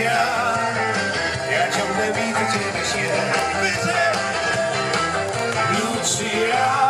ja. Ja ciągle widzę Ciebie się Widzę. Lucia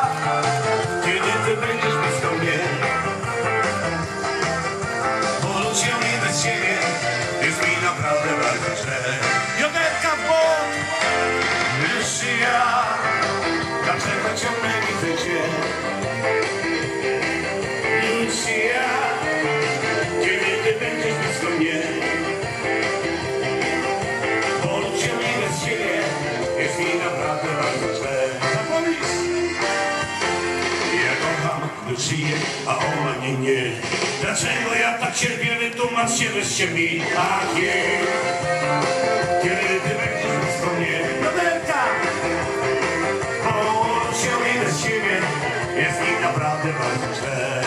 Dlaczego ja tak cierpię, wytłumacz się wreszcie mi Tak jest Kiedy ty będziesz blisko mnie Roberta! O, się mi bez ciebie Jest mi naprawdę bardzo źle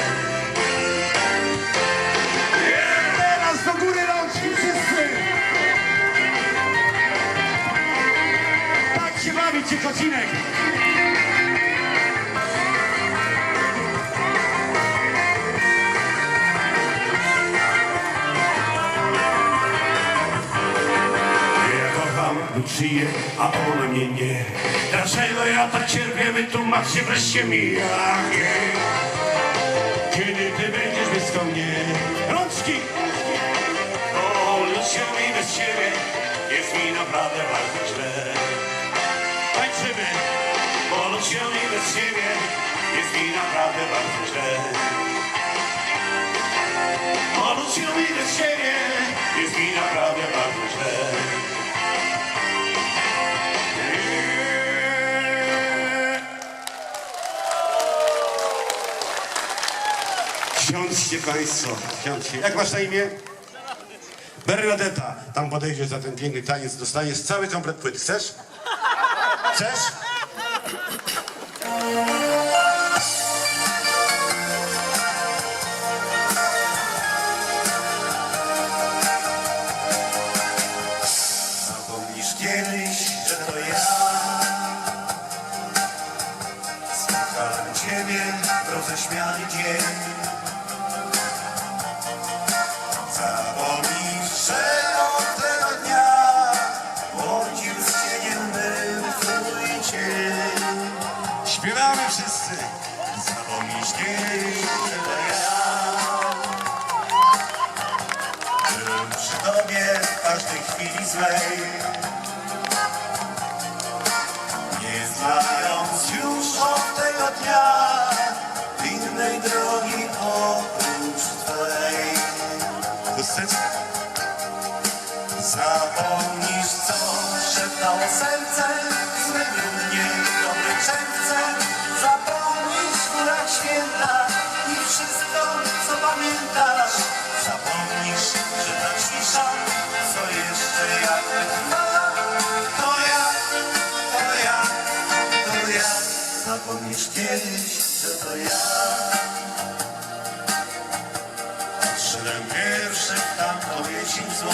Teraz do góry rączki wszyscy! Tak się bawi Ciechocinek! A ona mnie nie. Dlaczego ja tak cierpię, wytłumacz się wreszcie mi. Jak Kiedy ty będziesz blisko mnie Rączki! O, Lucio mi bez ciebie. Jest mi naprawdę bardzo źle. Tańczymy! Bo Lucio mi bez ciebie. Jest mi naprawdę bardzo źle Siądźcie Państwo, siądźcie. Jak masz na imię? Bernadetta. Tam podejdziesz za ten piękny taniec, dostaniesz cały komplet płyt. Chcesz? Chcesz? Zapomnisz kiedyś, że to ja Spotkałem Ciebie w roześmiany dzień Zapomnisz, że od tego dnia Błądził z cieniem był Twój cień Śpiewamy wszyscy. Że to ja Byłem przy Tobie w każdej chwili złej Nie znając już od tego dnia W tamtą jesień złą.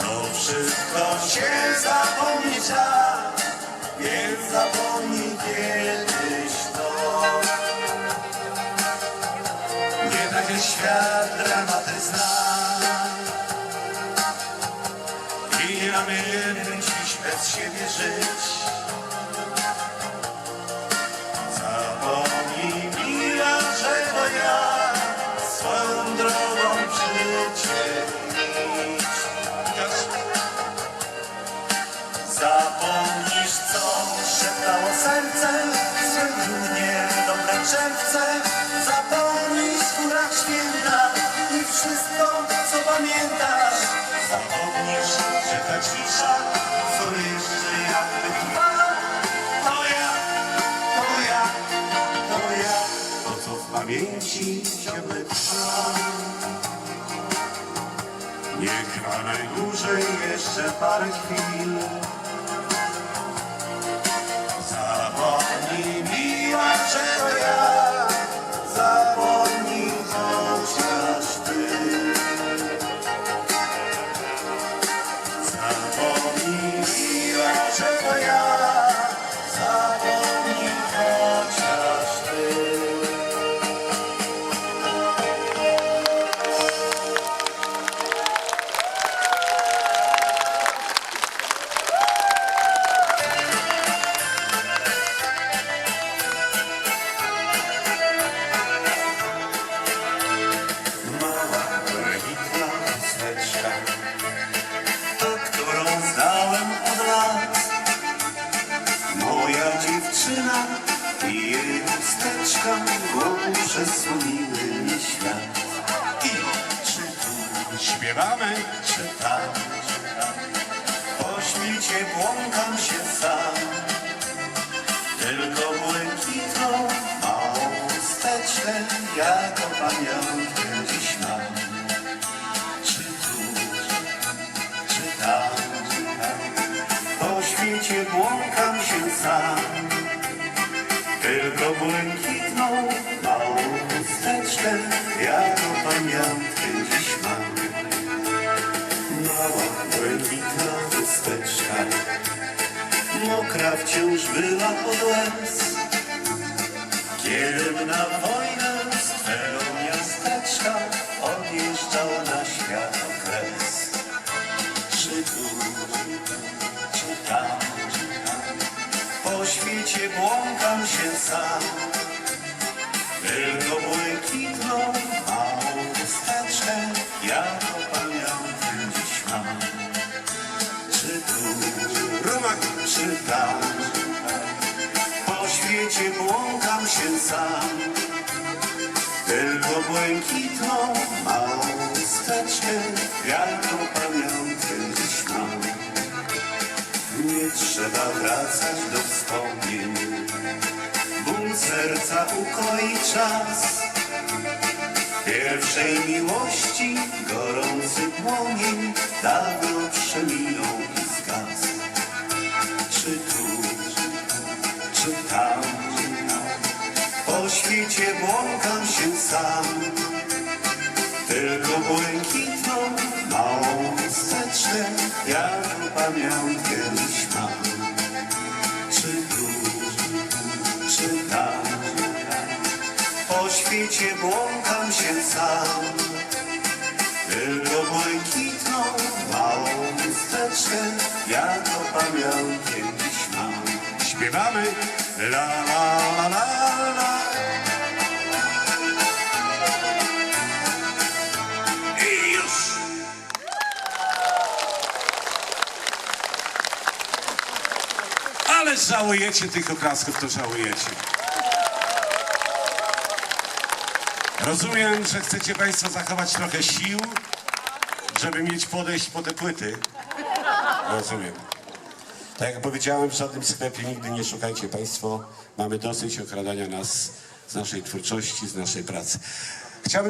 To wszystko się zapomnieć da Więc zapomnij kiedyś to. Nie będzie świat dramaty zna I nie mamy dziś bez siebie żyć wszystko co pamiętasz. Zapomnisz, że ta cisza Co jeszcze jakby trwa. To ja, to ja, to ja. To co w pamięci ciągle trwa. Niech na najdłużej jeszcze parę chwil Śpiewamy. czy tam Po świecie błąkam się sam Tylko błękitną małą chusteczkę jako pamiątkę dziś mam. Czy tu, czy tam, po świecie błąkam się sam. Tylko błękitną małą chusteczkę, jako pamiątkę chusteczka, mokra wciąż była od łez. Kiedym na wojnę z twego miasteczka odjeżdżał na świat okres. Czy tu, czy tam, po świecie błąkam się sam. Tylko błękitną Po świecie błąkam się sam. Tylko błękitną małą chusteczkę jako pamiątkę dziś mam. Nie trzeba wracać do wspomnień, ból serca ukoi czas. Pierwszej miłości gorący płomień dawno przeminął po świecie błąkam się sam. Tylko błękitną małą chusteczkę, jako pamiątkę dziś mam. Czy tu, czy tam, po świecie błąkam się sam. Tylko błękitną małą chusteczkę, jako pamiątkę dziś mam. śpiewamy. La la la la la. Żałujecie tych oklasków, to żałujecie. Rozumiem, że chcecie Państwo zachować trochę sił, żeby mieć podejść po te płyty. Rozumiem. Tak jak powiedziałem, w żadnym sklepie nigdy nie szukajcie Państwo. Mamy dosyć okradania nas z naszej twórczości, z naszej pracy. Chciałbym